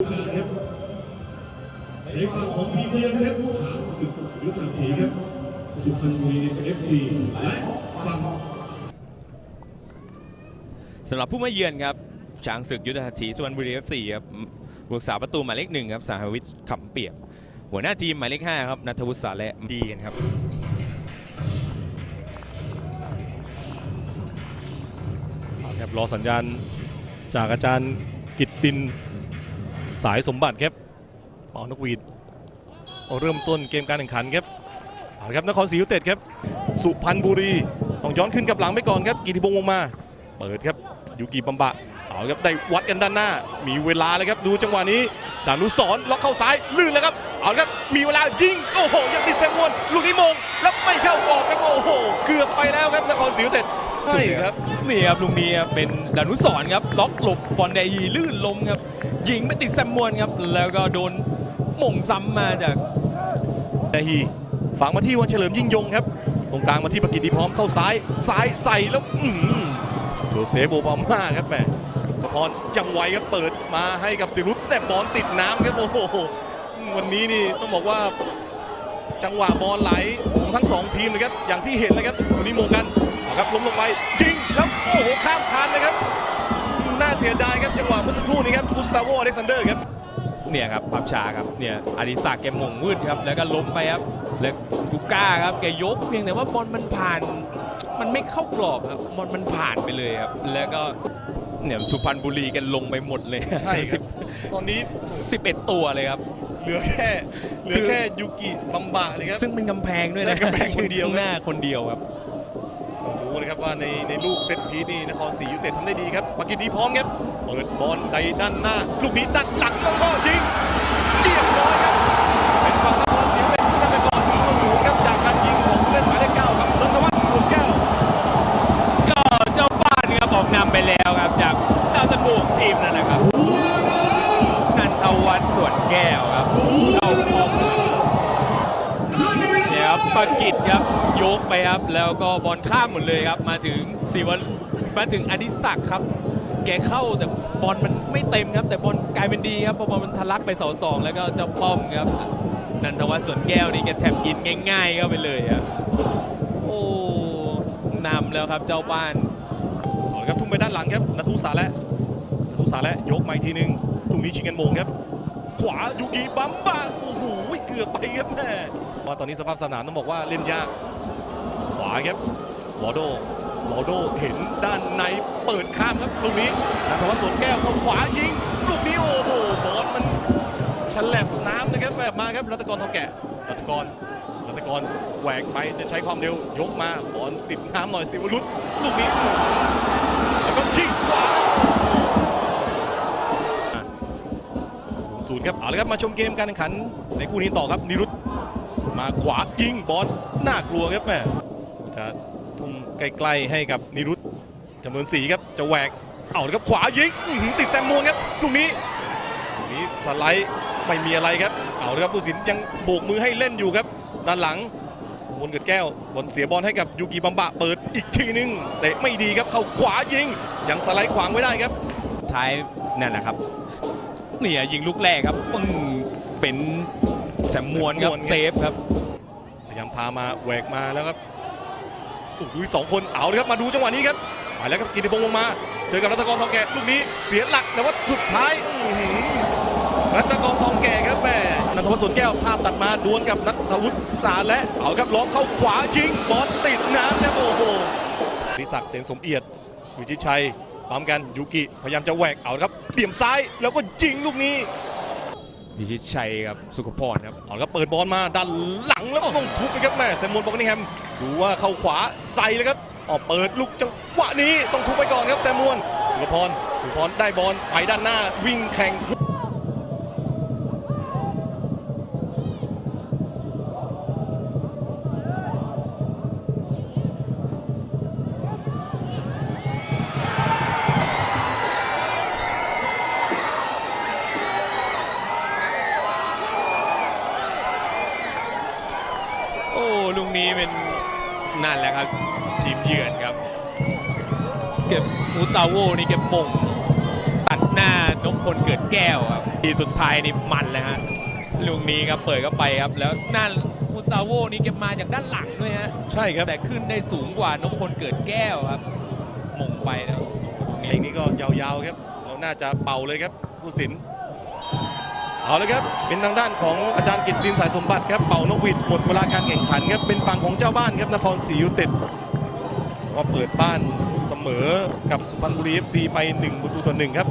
ครับในฝั่งของทีมเยือนครับช้างศึกยุทธถีครับ สุพรรณบุรีเอฟซีและฝั่งสำหรับผู้มาเยือนครับ ช้างศึกยุทธหัตถีสุวรรณบุรีเอฟซีครับผู้รักษาประตูหมายเลขหนึ่งครับสหวิทย์ขำเปียก หัวหน้าทีมหมายเลขห้าครับ นัทวุฒิสาและดีกันครับเอาครับรอสัญญาณจากอาจารย์กิตติน สายสมบัติครับเป่านกหวีดเริ่มต้นเกมการแข่งขันครับเอาละครับนครศรีอยุธยาครับ สุพรรณบุรีต้องย้อนขึ้นกับหลังไปก่อนครับกิติพงษ์วงมา เปิดครับยูกิบัมบะเอาละครับได้วัดกันด้านหน้า มีเวลาเลยครับดูจังหวะนี้ดานุสรล็อกเข้าซ้ายลื่นแล้วครับเอาละครับมีเวลายิงโอ้โหยังติดแซมวนลูกนี้มงแล้วไม่เข้า เกือบไปแล้วครับนครศรีอยุธยาใช่ครับนี่ครับลุงนี้ครับเป็นดานุสรณ์ครับล็อกหลบบอลไดฮีลื่นล้มครับยิงไม่ติดแซมมวนครับ แล้วก็โดนหม่งซ้ำมาจากดาฮีฝังมาที่วันเฉลิมยิ่งยงครับ ตรงกลางมาที่ประกิตดีพร้อมเข้าซ้ายซ้ายใส่แล้วอืมโจเซฟโอบามาครับแหมพรยังไวครับเปิดมาให้กับสิรุตแต่บอลติดน้ำครับโอ้โหวันนี้นี่ต้องบอกว่าจังหวะบอลไหล ของทั้งสองทีมเลยครับอย่างที่เห็นเลยครับวันนี้โมงกันเอาครับล้มลงไปจริงแล้วโอ้โหข้ามคานเลยครับน่าเสียดายครับจังหวะเมื่อสักครู่นี้ครับกุสตาโวอเล็กซานเดอร์ครับเนี่ยครับภาพช้าครับเนี่ยอดิศักดิ์แกหม่งวืดครับแล้วก็ล้มไปครับแล้วกูก้าครับแกยกเพียงแต่ว่าบอลมันผ่าน มันไม่เข้ากรอบครับบอลมันผ่านไปเลยครับแล้วก็เนี่ยสุพรรณบุรีกันลงไปหมดเลยใช่คสิรับบตอนนี้สิบเอ็ดตัวเลยครับ เหลือแค่เหลือแค่ยูกิบัมบะเลยครับซึ่งเป็นกำแพงด้วยนะใช่กำแพงคนเดียวข้างหน้าคนเดียวครับรู้เลยครับว่าในในลูกเซตพีชนี่นครศรีอยุธยาทำได้ดีครับปากินดีพร้อมครับเปิดบอลใดด้านหน้า ลูกนี้ด้านหลังแล้วก็ยิงเรียบร้อยครับเป็นฝั่งนครศรีอยุธยาที่นำไปก่อน1ต่อ0ครับจากการยิงของผู้เล่นหมายเลข9ครับรัตวัฒน์สวนแก้วก็เจ้าบ้านครับออกนำไปแล้วครับจากดาวตะบูกทีมนั่นนะครับนันทวัฒน์สวนแก้วครับเข้าป้อมเนี่ยครับ ปากิจครับยกไปครับ แล้วก็บอลข้ามหมดเลยครับ มาถึงศิวมาถึงอดิศักดิ์ครับ แกเข้าแต่บอลมันไม่เต็มครับ แต่บอลกลายเป็นดีครับพราะบอลมันทะลักไปเสาสองแล้วก็เจ้าป้อมครับ นันทวัฒน์สวนแก้วนี่แกแทบอินง่ายๆเข้าไปเลยครับโอ้นำแล้วครับเจ้าบ้านครับทุ่มไปด้านหลังครับนัทุสาและนัทุสาและยกมาอีกทีหนึงลูกนี้ชิงกันโมงครับ ขวายูกิบัมบะโอ้โหเกือบไปครับแม่ว่าตอนนี้สภาพสนามต้องบอกว่าเล่นยาก ขวาครับวอโดวอโดเห็นด้านในเปิดข้ามครับลูกนี้นัทวัฒน์สวนแก้วเข้าขวายิงลูกนี้โอ้โหบอลมันฉลับน้ำนะครับแบบมาครับรัตกรทองแกะรัตกรรัตกรแหวกไปจะใช้ความเร็วยกมาบอลติดน้ำหน่อยสิวรุษลูกนี้แล้วก็ยิงขวา ศูนย์ครับเอาละครับมาชมเกมการแข่งขัน ในคู่นี้ต่อครับนิรุตมาขวายิงบอลน่ากลัวครับแม่จะทุ่มใกล้ๆให้กับนิรุตจำนวนสีครับจะแหวกเอาละครับขวายิงติดแซมมวนครับลูกนี้ลูกนี้สไลด์ไม่มีอะไรครับเอาละครับผู้สินยังโบกมือให้เล่นอยู่ครับ ด้านหลังวนเกิดแก้วบอลเสียบอลให้กับยูกิบัมบะเปิดอีกทีนึงเตะไม่ดีครับเข้าขวายิงยังสไลด์ขวางไว้ได้ครับท้ายนั่นแหละครับ เนี่ยยิงลูกแรกครับปึ้งเป็นแสมมวนครับแสมมวนครับเซฟครับพยายามพามาแหวกมาแล้วครับโอ้โหสองคนเอาเลยครับมาดูจังหวะนี้ครับไปแล้วครับกิติพงษ์ลงมา เจอกับรัตกรทองแก่ลูกนี้เสียหลักแต่ว่าสุดท้ายอื้อหือรัตกรทองแก่ครับแม่นัทวัฒน์สวนแก้วภาพตัดมาดวลกับนัทวุฒิสารและเอาครับล้อมเข้าขวายิงบอลติดน้ำครับโอ้โหริศักดิ์เสียงสมเอียดวิชิตชัย ปั๊มกันยูกิพยายามจะแหวกเอาครับเดี่ยมซ้ายแล้วก็ยิงลูกนี้พิชิตชัยครับสุขพรครับเอาละครับเปิดบอลมาด้านหลังแล้วก็ต้องทุบนะครับแม่แซมมอนบอกนี่แฮมดูว่าเข้าขวาใส่เลยครับออกเปิดลูกจังหวะนี้ต้องทุบไปก่อนครับแซมมอนสุขพรสุขพรได้บอลไปด้านหน้าวิ่งแข่ง ลุงนี้เป็นนั่นแหละครับ ทีมเยือนครับ เก็บมูตาโวนี่เก็บมงตัดหน้านพพลเกิดแก้วครับทีสุดท้ายนี่มันเลยฮะลูกนี้ครับเปิดเข้าไปครับ แล้วหน้ากุตาโวนี่เก็บมาจากด้านหลังด้วยฮะใช่ครับแต่ขึ้นได้สูงกว่านพพลเกิดแก้วครับมงไปแล้วลูกเพลนี้งนี้ก็ยาวๆครับเราน่าจะเป่าเลยครับผู้สิน เอาละครับ เป็นทางด้านของอาจารย์กิตตินสายสมบัติครับ เป่านกหวีดหมดเวลาการแข่งขันครับ เป็นฝั่งของเจ้าบ้านครับนครศรียูเต็ดว่าเปิดบ้านเสมอกับสุพรรณบุรีเอฟซีไป1ประตูต่อหนึ่งครับ